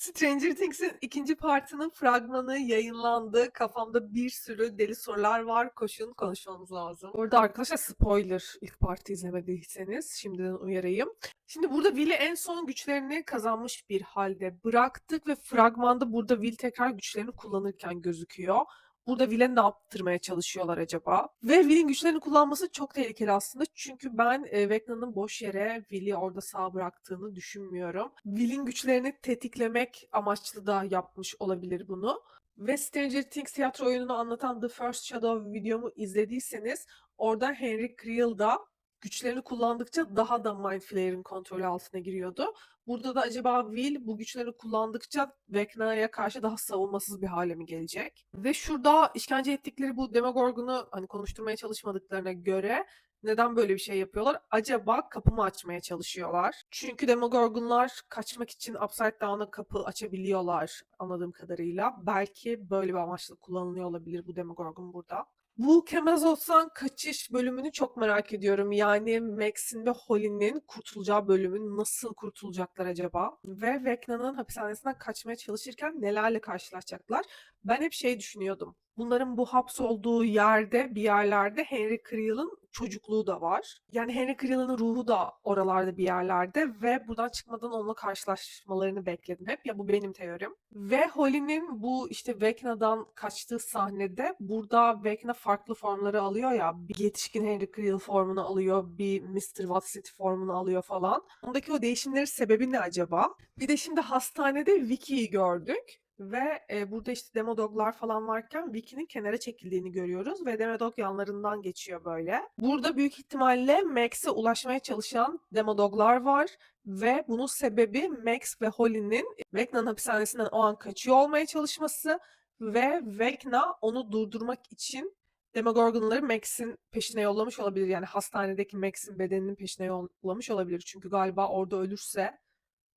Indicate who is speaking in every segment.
Speaker 1: Stranger Things'in ikinci partının fragmanı yayınlandı. Kafamda bir sürü deli sorular var. Koşun konuşmamız lazım. Orada arkadaşlar spoiler ilk parti izlemediyseniz şimdiden uyarayım. Şimdi burada Will'i en son güçlerini kazanmış bir halde bıraktık ve fragmanda burada Will tekrar güçlerini kullanırken gözüküyor. Burada Will'e ne yaptırmaya çalışıyorlar acaba? Ve Will'in güçlerini kullanması çok tehlikeli aslında. Çünkü ben e, Vecna'nın boş yere Will'i orada sağ bıraktığını düşünmüyorum. Will'in güçlerini tetiklemek amaçlı da yapmış olabilir bunu. Ve Stranger Things tiyatro oyununu anlatan The First Shadow videomu izlediyseniz orada Henry Creel da güçlerini kullandıkça daha da Mind Flayer'ın kontrolü altına giriyordu. Burada da acaba Will bu güçlerini kullandıkça Vecna'ya karşı daha savunmasız bir hale mi gelecek? Ve şurada işkence ettikleri bu Demogorgon'u hani konuşturmaya çalışmadıklarına göre neden böyle bir şey yapıyorlar? Acaba kapı mı açmaya çalışıyorlar? Çünkü Demogorgon'lar kaçmak için Upside Down'a kapı açabiliyorlar anladığım kadarıyla. Belki böyle bir amaçla kullanılıyor olabilir bu Demogorgon burada. Bu Kemazot'tan kaçış bölümünü çok merak ediyorum. Yani Max'in ve Holly'nin kurtulacağı bölümün nasıl kurtulacaklar acaba? Ve Vecna'nın hapishanesinden kaçmaya çalışırken nelerle karşılaşacaklar? Ben hep şey düşünüyordum. Bunların bu hapsolduğu yerde bir yerlerde Henry Creel'ın çocukluğu da var. Yani Henry Creel'ın ruhu da oralarda bir yerlerde ve buradan çıkmadan onunla karşılaşmalarını bekledim hep. Ya bu benim teorim. Ve Holly'nin bu işte Vecna'dan kaçtığı sahnede burada Vecna farklı formları alıyor ya. Bir yetişkin Henry Creel formunu alıyor, bir Mr. Watson formunu alıyor falan. Ondaki o değişimlerin sebebi ne acaba? Bir de şimdi hastanede Vicky'yi gördük. Ve e, burada işte Demodoglar falan varken Vicky'nin kenara çekildiğini görüyoruz ve Demodog yanlarından geçiyor böyle. Burada büyük ihtimalle Max'e ulaşmaya çalışan Demodoglar var ve bunun sebebi Max ve Holly'nin Vecna'nın hapishanesinden o an kaçıyor olmaya çalışması ve Vecna onu durdurmak için Demogorgon'ları Max'in peşine yollamış olabilir. Yani hastanedeki Max'in bedeninin peşine yollamış olabilir. Çünkü galiba orada ölürse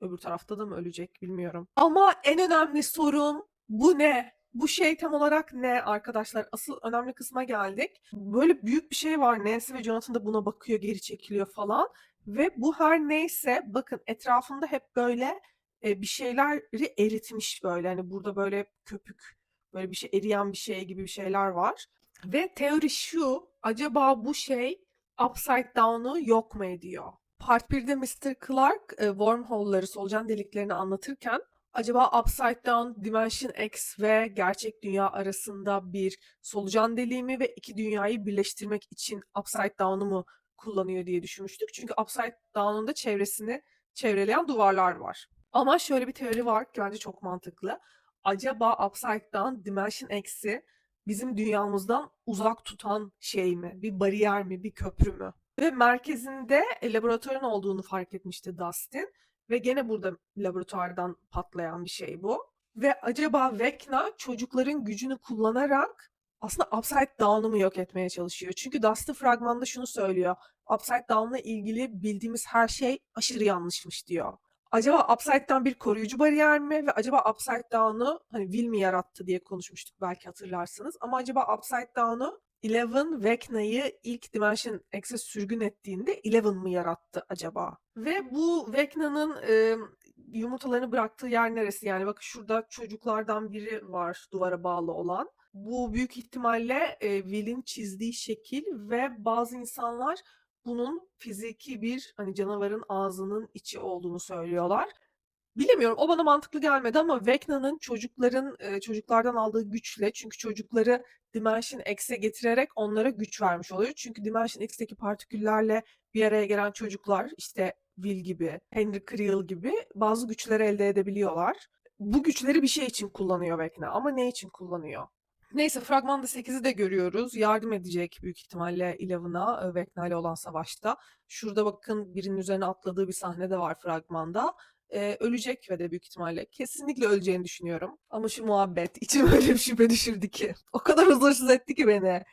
Speaker 1: Öbür tarafta da mı ölecek bilmiyorum. Ama en önemli sorum bu ne? Bu şey tam olarak ne arkadaşlar? Asıl önemli kısma geldik. Böyle büyük bir şey var. Nancy ve Jonathan da buna bakıyor, geri çekiliyor falan. Ve bu her neyse bakın etrafında hep böyle e, bir şeyleri eritmiş böyle. Hani burada böyle köpük, böyle bir şey eriyen bir şey gibi bir şeyler var. Ve teori şu, acaba bu şey Upside Down'u yok mu ediyor? Part 1'de Mr. Clark e, wormhole'ları, solucan deliklerini anlatırken acaba Upside Down, Dimension X ve gerçek dünya arasında bir solucan deliği mi ve iki dünyayı birleştirmek için Upside Down'u mu kullanıyor diye düşünmüştük. Çünkü Upside Down'un da çevresini çevreleyen duvarlar var. Ama şöyle bir teori var ki bence çok mantıklı. Acaba Upside Down, Dimension X'i bizim dünyamızdan uzak tutan şey mi? Bir bariyer mi? Bir köprü mü? Ve merkezinde e, laboratuvarın olduğunu fark etmişti Dustin. Ve gene burada laboratuvardan patlayan bir şey bu. Ve acaba Vecna çocukların gücünü kullanarak aslında Upside Down'u mu yok etmeye çalışıyor? Çünkü Dustin fragmanda şunu söylüyor. Upside Down'la ilgili bildiğimiz her şey aşırı yanlışmış diyor. Acaba Upside Down bir koruyucu bariyer mi? Ve acaba Upside Down'u hani Will mi yarattı diye konuşmuştuk belki hatırlarsınız. Ama acaba Upside Down'u Eleven Vecna'yı ilk Dimension X'e sürgün ettiğinde Eleven mı yarattı acaba? Ve bu Vecna'nın e, yumurtalarını bıraktığı yer neresi? Yani bakın şurada çocuklardan biri var duvara bağlı olan. Bu büyük ihtimalle e, Will'in çizdiği şekil ve bazı insanlar bunun fiziki bir hani canavarın ağzının içi olduğunu söylüyorlar. Bilemiyorum. O bana mantıklı gelmedi ama Vecna'nın çocukların e, çocuklardan aldığı güçle çünkü çocukları Dimension X'e getirerek onlara güç vermiş oluyor. Çünkü Dimension X'teki partiküllerle bir araya gelen çocuklar işte Will gibi, Henry Creel gibi bazı güçler elde edebiliyorlar. Bu güçleri bir şey için kullanıyor Vecna ama ne için kullanıyor? Neyse fragmanda 8'i de görüyoruz. Yardım edecek büyük ihtimalle Eleven'a e, Vecna ile olan savaşta. Şurada bakın birinin üzerine atladığı bir sahne de var fragmanda e, ölecek ve de büyük ihtimalle. Kesinlikle öleceğini düşünüyorum. Ama şu muhabbet içim öyle bir şüphe düşürdü ki. O kadar huzursuz etti ki beni.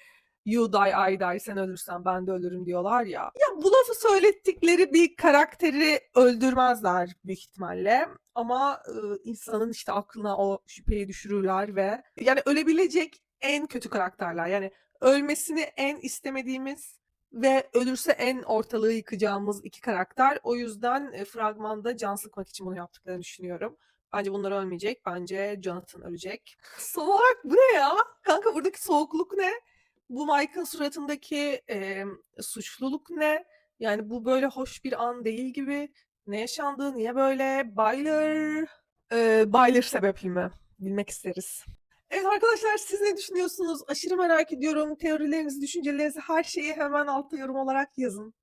Speaker 1: You die, I die, sen ölürsen ben de ölürüm diyorlar ya. Ya bu lafı söylettikleri bir karakteri öldürmezler büyük ihtimalle. Ama e, insanın işte aklına o şüpheyi düşürürler ve yani ölebilecek en kötü karakterler. Yani ölmesini en istemediğimiz ve ölürse en ortalığı yıkacağımız iki karakter. O yüzden e, fragmanda can sıkmak için bunu yaptıklarını düşünüyorum. Bence bunlar ölmeyecek. Bence Jonathan ölecek. Son olarak bu ne ya? Kanka buradaki soğukluk ne? Bu Mike'ın suratındaki e, suçluluk ne? Yani bu böyle hoş bir an değil gibi. Ne yaşandı? Niye böyle? Byler. E, Byler sebepli mi? Bilmek isteriz. Evet arkadaşlar siz ne düşünüyorsunuz? Aşırı merak ediyorum. Teorilerinizi, düşüncelerinizi, her şeyi hemen altta yorum olarak yazın.